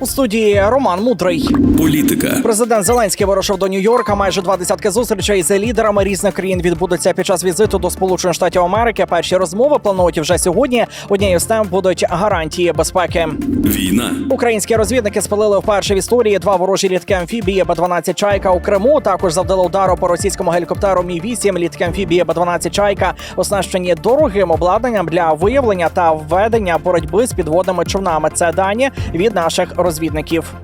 У студії Роман Мудрий. Політика, Президент Зеленський вирушив до Нью-Йорка. Майже два десятки зустрічей з лідерами різних країн відбудуться під час візиту до Сполучених Штатів Америки. Перші розмови планують вже сьогодні. Однією з тем будуть гарантії безпеки. війна, Українські розвідники спалили вперше в історії два ворожі літки амфібії Б-12 Чайка у Криму. Також завдали удару по російському гелікоптеру Мі 8 літки амфібії Б-12 Чайка, оснащені дорогим обладнанням для виявлення та введення боротьби з підводними човнами. Це дані від наших розвідників розвідників.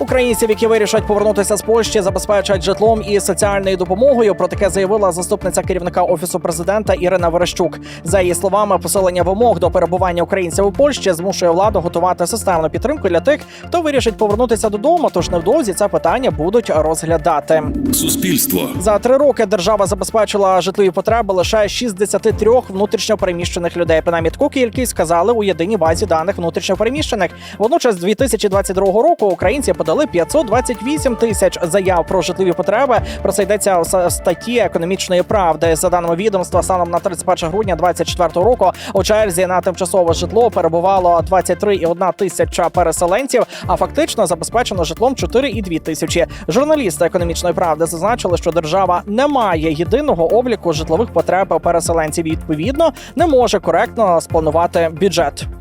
Українців, які вирішать повернутися з Польщі, забезпечать житлом і соціальною допомогою. Про таке заявила заступниця керівника офісу президента Ірина Верещук. За її словами, посилення вимог до перебування українців у Польщі змушує владу готувати системну підтримку для тих, хто вирішить повернутися додому. Тож невдовзі це питання будуть розглядати. суспільство, За три роки держава забезпечила житлові потреби лише 63 внутрішньопереміщених людей. Принаймні таку кількість сказали у єдиній базі даних внутрішньопереміщених. Водночас, з 2022 року українці подали 528 тисяч заяв про житлові потреби. Про це йдеться в статті економічної правди. За даними відомства, станом на 31 грудня 2024 року у черзі на тимчасове житло перебувало 23,1 тисяча переселенців. А фактично забезпечено житлом 4,2 тисячі. Журналісти економічної правди зазначили, що держава не має єдиного обліку житлових потреб переселенців. і, Відповідно, не може коректно спланувати бюджет.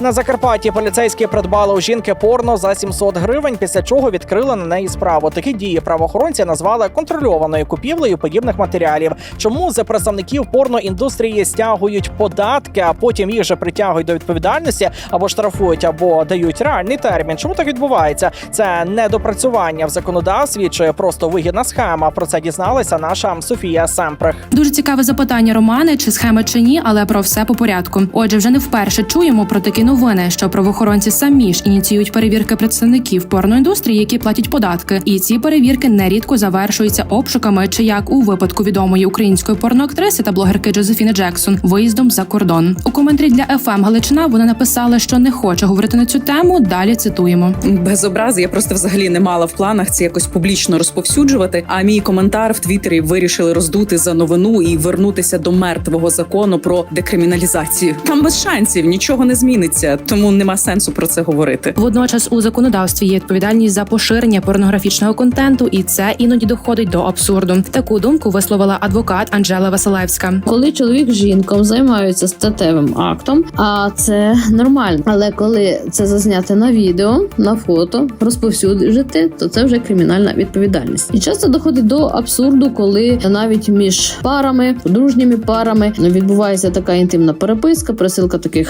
На Закарпатті поліцейські придбали у жінки порно за 700 гривень, після чого відкрили на неї справу. Такі дії правоохоронці назвали контрольованою купівлею подібних матеріалів. Чому за представників порноіндустрії стягують податки, а потім їх же притягують до відповідальності або штрафують, або дають реальний термін? Чому так відбувається? Це недопрацювання в законодавстві чи просто вигідна схема. Про це дізналася наша Софія Семпрех. Дуже цікаве запитання, Романе, чи схема чи ні, але про все по порядку. Отже, вже не вперше чуємо про такі новини, що правоохоронці самі ж ініціюють перевірки представників порноіндустрії, які платять податки, і ці перевірки нерідко завершуються обшуками, чи як у випадку відомої української порноактриси та блогерки Джозефіни Джексон виїздом за кордон. У коментарі для ФМ Галичина вона написала, що не хоче говорити на цю тему. Далі цитуємо. без образи. Я просто взагалі не мала в планах це якось публічно розповсюджувати. А мій коментар в Твіттері вирішили роздути за новину і вернутися до мертвого закону про декриміналізацію. Там без шансів нічого не зміниться, тому нема сенсу про це говорити. Водночас у законодавстві є відповідальність за поширення порнографічного контенту, і це іноді доходить до абсурду. Таку думку висловила адвокат Анжела Василевська. коли чоловік з жінком займаються статевим актом, а це нормально. Але коли це зазняти на відео, на фото, розповсюдити, то це вже кримінальна відповідальність. І часто доходить до абсурду, коли навіть між парами, подружніми парами відбувається така інтимна переписка, присилка таких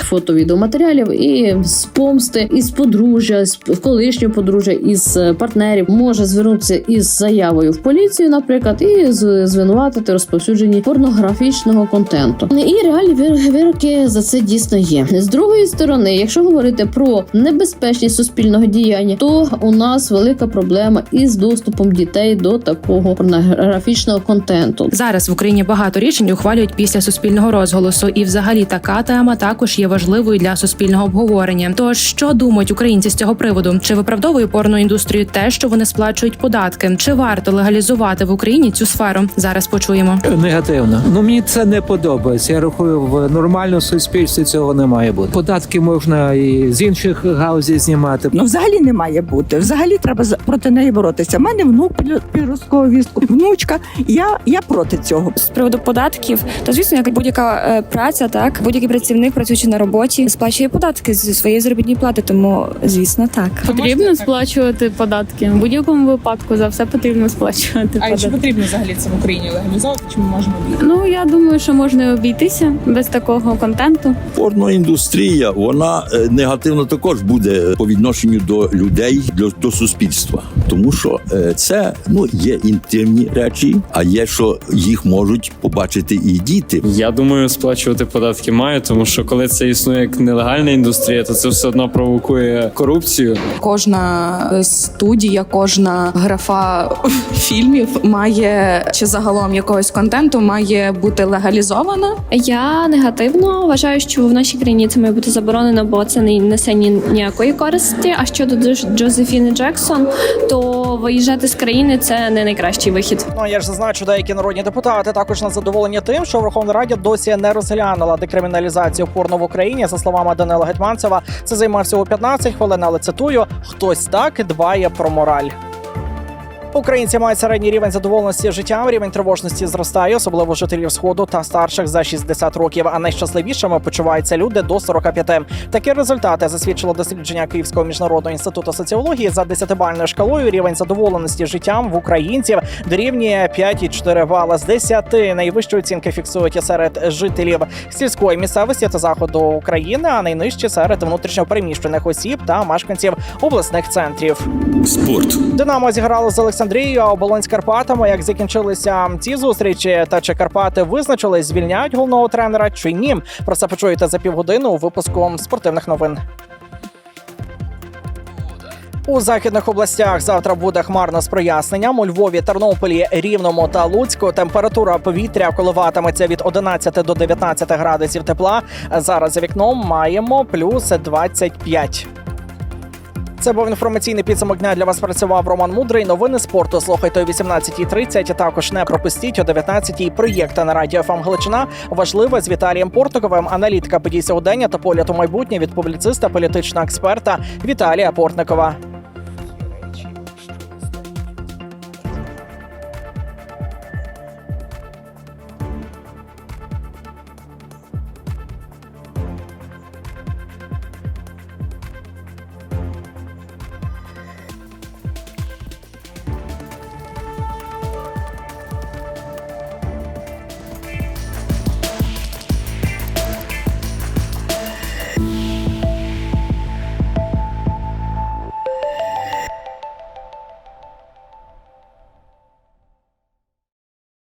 фото-відеоматеріалів, і з помсти, із подружжя, з колишнього подружжя, із е, партнерів може звернутися із заявою в поліцію, наприклад, і звинуватити розповсюдженні порнографічного контенту. І реальні вироки за це дійсно є. З другої сторони, якщо говорити про небезпечність суспільного діяння, то у нас велика проблема із доступом дітей до такого порнографічного контенту. Зараз в Україні багато рішень ухвалюють після суспільного розголосу, і взагалі така тема також є важливою для суспільного обговорення. Тож що думають українці з цього приводу? Чи виправдовує порноіндустрію те, що вони сплачують податки? Чи варто легалізувати в Україні цю сферу? Зараз почуємо. Негативно. Ну мені це не подобається. Я рахую, в нормальному суспільстві цього не має бути. Податки можна і з інших галузей знімати. Ну, взагалі не має бути. Взагалі треба проти неї боротися. У мене внук під- підросткового візку, внучка. Я, я проти цього. з приводу податків, то звісно, як будь-яка е, праця, так будь-який працівник, працюючи на роботі, сплачує податки зі своєї заробітної плати. Тому звісно, так Потрібно сплачувати податки. В будь-якому випадку за все потрібно сплачувати А чи потрібно взагалі це в Україні легалізовувати? Чи ми можемо обійти? Ну я думаю, що можна обійтися без такого контенту. Порноіндустрія вона е, негативно також буде по відношенню до людей, до, до суспільства, тому що е, це ну є інтимні речі, а є що їх можуть побачити і діти. Я думаю, сплачувати податки маю, тому що коли це існує як нелегальна будівельна індустрія, то це все одно провокує корупцію. Кожна студія, кожна графа фільмів має чи загалом якогось контенту має бути легалізована. Я негативно вважаю, що в нашій країні це має бути заборонено, бо це не несе ні ніякої користі. А щодо Джозефіни Джексон, то виїжджати з країни це не найкращий вихід. Ну я ж зазначу, деякі народні депутати також незадоволені тим, що Верховна Рада досі не розглянула декриміналізацію порно в Україні. За словами Данила Гетьманцева. це займає всього 15 хвилин, але цитую: хтось так дбає про мораль. Українці мають середній рівень задоволеності життям. Рівень тривожності зростає, особливо жителів сходу та старших за 60 років. А найщасливішими почуваються люди до 45. Такі результати засвідчило дослідження Київського міжнародного інституту соціології за 10-бальною шкалою. Рівень задоволеності життям в українців дорівнює 5,4 бала з 10. Найвищі оцінки фіксують серед жителів сільської місцевості та заходу України, а найнижчі серед внутрішньопереміщених осіб та мешканців обласних центрів. Спорт. Динамо зіграло з Олександрією, а оболонь з Карпатами. Як закінчилися ці зустрічі, та чи Карпати визначились, звільняють головного тренера чи ні? Про це почуєте за півгодини у випуску спортивних новин. У західних областях завтра буде хмарно з проясненням. У Львові, Тернополі, Рівному та Луцьку температура повітря коливатиметься від 11 до 19 градусів тепла. Зараз за вікном маємо плюс 25. Це був інформаційний підсумок дня. Для вас працював Роман Мудрий. Новини спорту слухайте о 18.30. Також не пропустіть о 19.00 проєкта на радіо ФМ Галичина. Важливе з Віталієм Портниковим. Аналітика подій сьогодення та погляд у майбутнє від публіциста, політичного експерта Віталія Портникова.